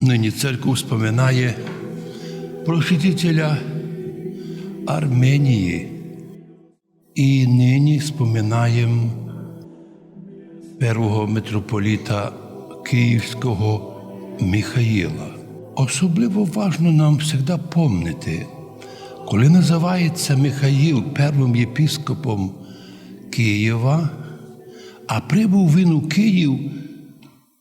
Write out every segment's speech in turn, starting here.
Нині церква вспоминає просвітителя Арменії. І нині споминаємо первого митрополіта Київського Михаїла. Особливо важно нам завжди пам'ятати, коли називається Михаїл первим єпіскопом Києва, а прибув він у Київ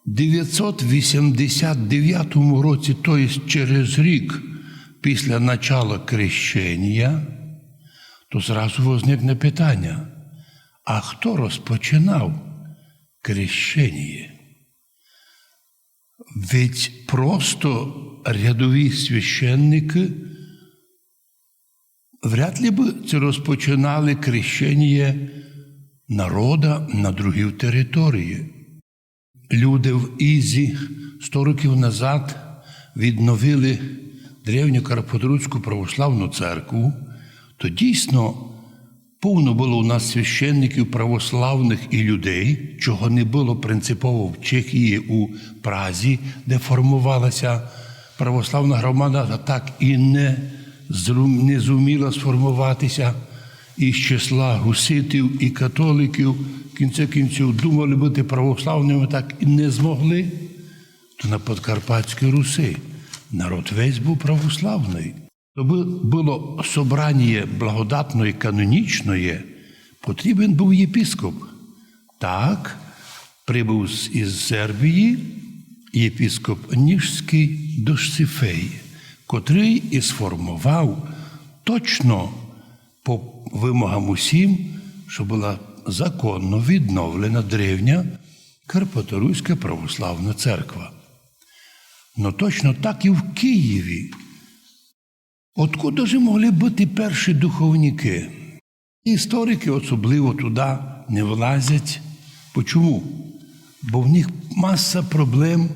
989 році, тобто через рік після начала крещення, то зразу возникне питання: а хто розпочинав крещення? Ведь просто рядові священники вряд ли би це розпочинали крещення народа на другій території. Люди в Ізі 100 років назад відновили древню Карпотруцьку православну церкву, то дійсно повно було у нас священників православних і людей, чого не було принципово в Чехії у Празі, де формувалася православна громада, а так і не, не зуміла сформуватися із числа гуситів і католиків, в кінці кінців думали бути православними, так і не змогли, то на Подкарпатській Руси народ весь був православний. То було собрання благодатної канонічної, потрібен був єпіскоп. Так, прибув із Сербії єпіскоп Ніжський Дошсифей, котрий і сформував точно по вимогам усім, що була законно відновлена древня Карпаторуська православна церква. Ну точно так і в Києві. Откуда ж могли бути перші духовники? Історики особливо туди не влазять. Почому? Бо в них маса проблем,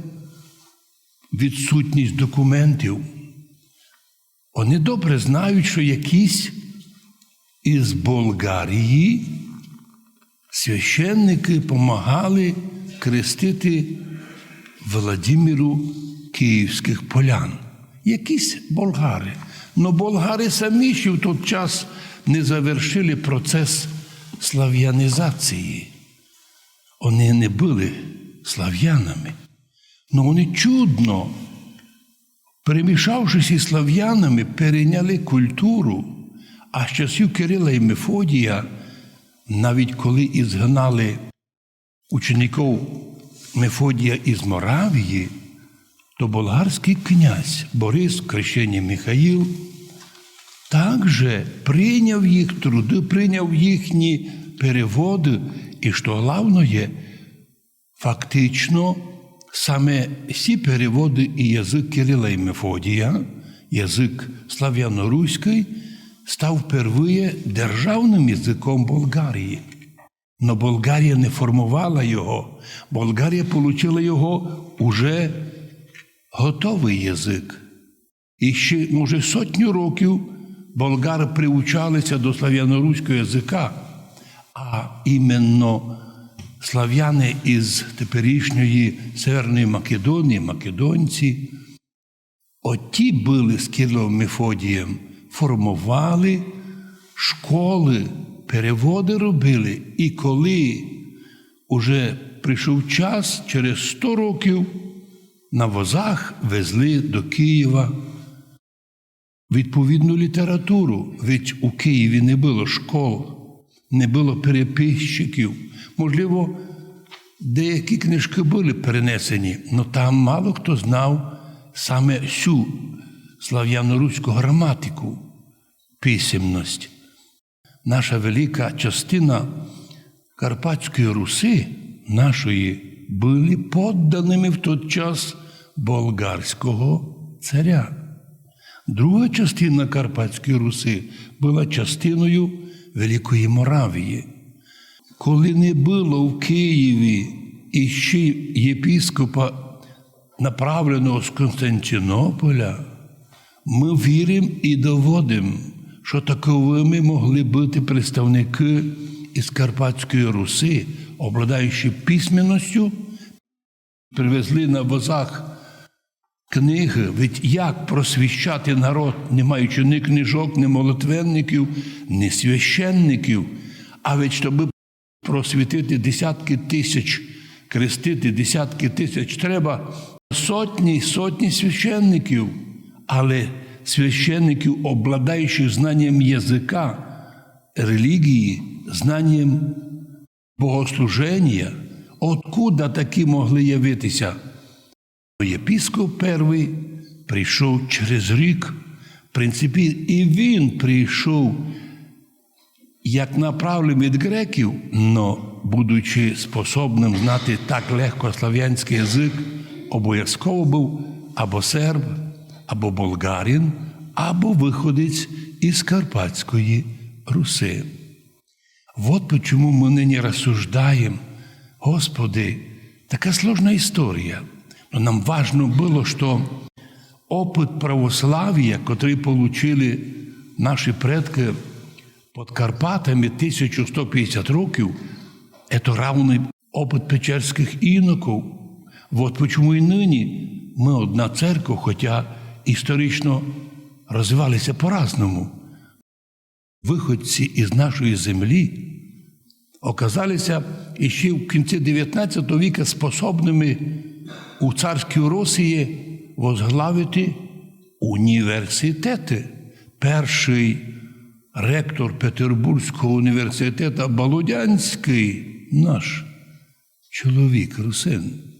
відсутність документів. Вони добре знають, що якісь із Болгарії священники допомагали крестити Владимиру київських полян. Якісь болгари. Но болгари самі ще в той час не завершили процес слав'янізації. Вони не були слав'янами. Но вони чудно, перемішавшись із слав'янами, перейняли культуру. А з часів Кирила і Мефодія, навіть коли ізгнали учеників Мефодія із Моравії, то болгарський князь Борис Крещені Михаїл також прийняв їх труди, прийняв їхні переводи, і що головне, фактично саме ці переводи і язик Кирила і Мефодія, язик слав'яно-руський, став впервые державним язиком Болгарії. Но Болгарія не формувала його. Болгарія отримала його уже готовий язик. І ще, може, сотню років болгари приучалися до слав'яно-руського язика, а іменно слав'яни із теперішньої Северної Македонії, македонці, оті були з Кирилом Мефодієм, формували школи, переводи робили. І коли уже прийшов час, через 100 років на возах везли до Києва відповідну літературу. Ведь у Києві не було школ, не було переписчиків. Можливо, деякі книжки були перенесені, але там мало хто знав саме всю слав'яно-руську граматику, писемність. Наша велика частина Карпатської Руси, нашої, були подданими в той час болгарського царя. Друга частина Карпатської Руси була частиною Великої Моравії. Коли не було в Києві іще єпіскопа, направленого з Константинополя, ми віримо і доводимо, що таковими могли бути представники із Карпатської Руси, обладаючи письменністю, привезли на возах книги, ведь як просвіщати народ, не маючи ні книжок, ні молитвенників, ні священників, а ведь щоб просвітити десятки тисяч, крестити десятки тисяч, треба сотні сотні священників, але священників, обладаючих знанням язика, релігії, знанням богослуження, откуда такі могли явитися? Єпіскоп перший прийшов через рік, в принципі, і він прийшов як направлений від греків, но будучи способним знати так легко слав'янський язик, обов'язково був або серб, або болгарин, або виходець із Карпатської Руси. Вот почему мы ныне рассуждаем, Господи, такая сложная история. Но нам важно было, что опыт православия, который получили наши предки под Карпатами 1150 років, это равный опыт печерських іноків. Вот почему і нині ми одна церква, хоча історично розвивалися по-разному. Виходці із нашої землі оказалися іще в кінці 19 віка способними у царській Росії возглавити університети. Перший ректор Петербурзького університету Болодянський, наш чоловік русин.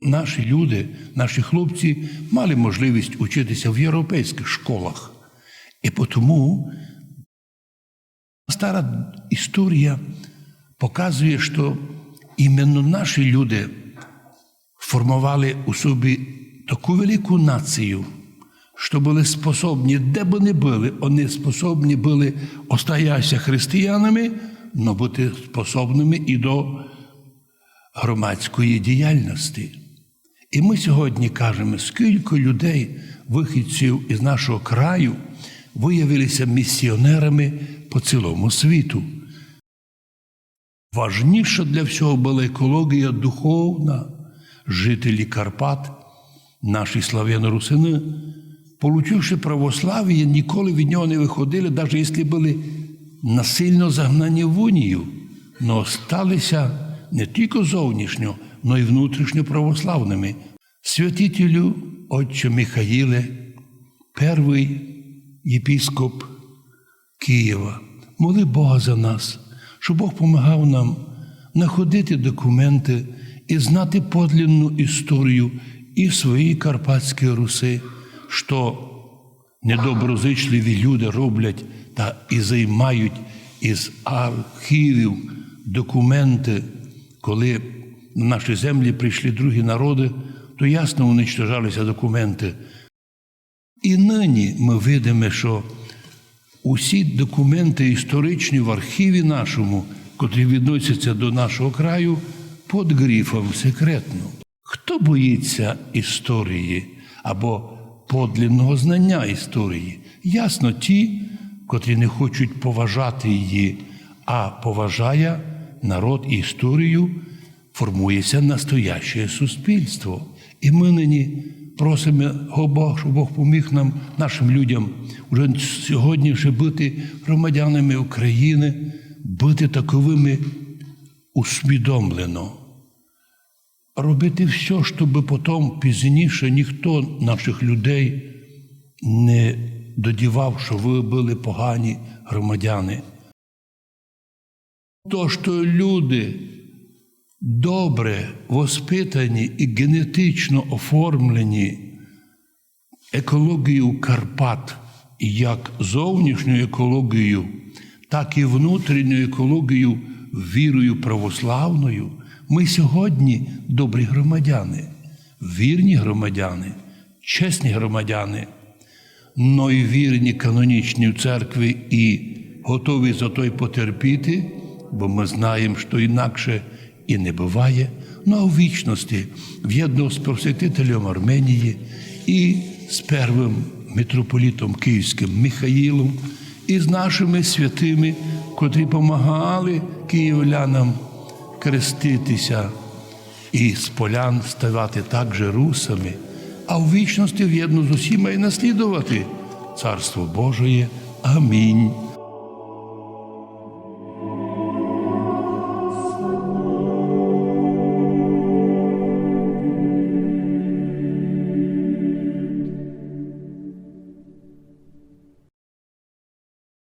Наші люди, наші хлопці мали можливість учитися в європейських школах. І тому стара історія показує, що іменно наші люди формували у собі таку велику націю, що були способні, де б вони були, вони способні були остаятися християнами, але бути способними і до громадської діяльності. І ми сьогодні кажемо, скільки людей, вихідців із нашого краю, виявилися місіонерами по цілому світу. Важніше для всього була екологія духовна. Жителі Карпат, наші славяно-русини, получивши православ'я, ніколи від нього не виходили, навіть якщо були насильно загнані в унію, але сталися не тільки зовнішньо, але й внутрішньо православними. Святителю Отче Михаїле, перший єпіскоп Києва, моли Бога за нас, щоб Бог допомагав нам знаходити документи і знати подлинну історію і своєї Карпатської Руси, що недоброзичливі люди роблять та і займають із архівів документи, коли на наші землі прийшли другі народи, то ясно уничтожалися документи. І нині ми видимо, що усі документи історичні в архіві нашому, котрі відносяться до нашого краю, під грифом секретно. Хто боїться історії або подлинного знання історії? Ясно, ті, котрі не хочуть поважати її, а поважає народ і історію, формується настояще суспільство. І ми нині просимо Бога, щоб Бог поміг нам, нашим людям, вже сьогодні вже бути громадянами України, бути таковими усвідомлено. Робити все, щоб потім пізніше ніхто наших людей не додівав, що ви були погані громадяни. То, що люди добре воспитані і генетично оформлені екологією Карпат, як зовнішньою екологією, так і внутрішньою екологією вірою православною, ми сьогодні добрі громадяни, вірні громадяни, чесні громадяни, но й вірні канонічній церкві і готові за той потерпіти, бо ми знаємо, що інакше і не буває, ну а в вічності в'єдно з просвятителем Арменії і з первим митрополітом Київським Михаїлом, і з нашими святими, котрі допомагали київлянам креститися і з полян ставати також русами, а в вічності в'єдно з усіма і наслідувати Царство Божоє. Амінь.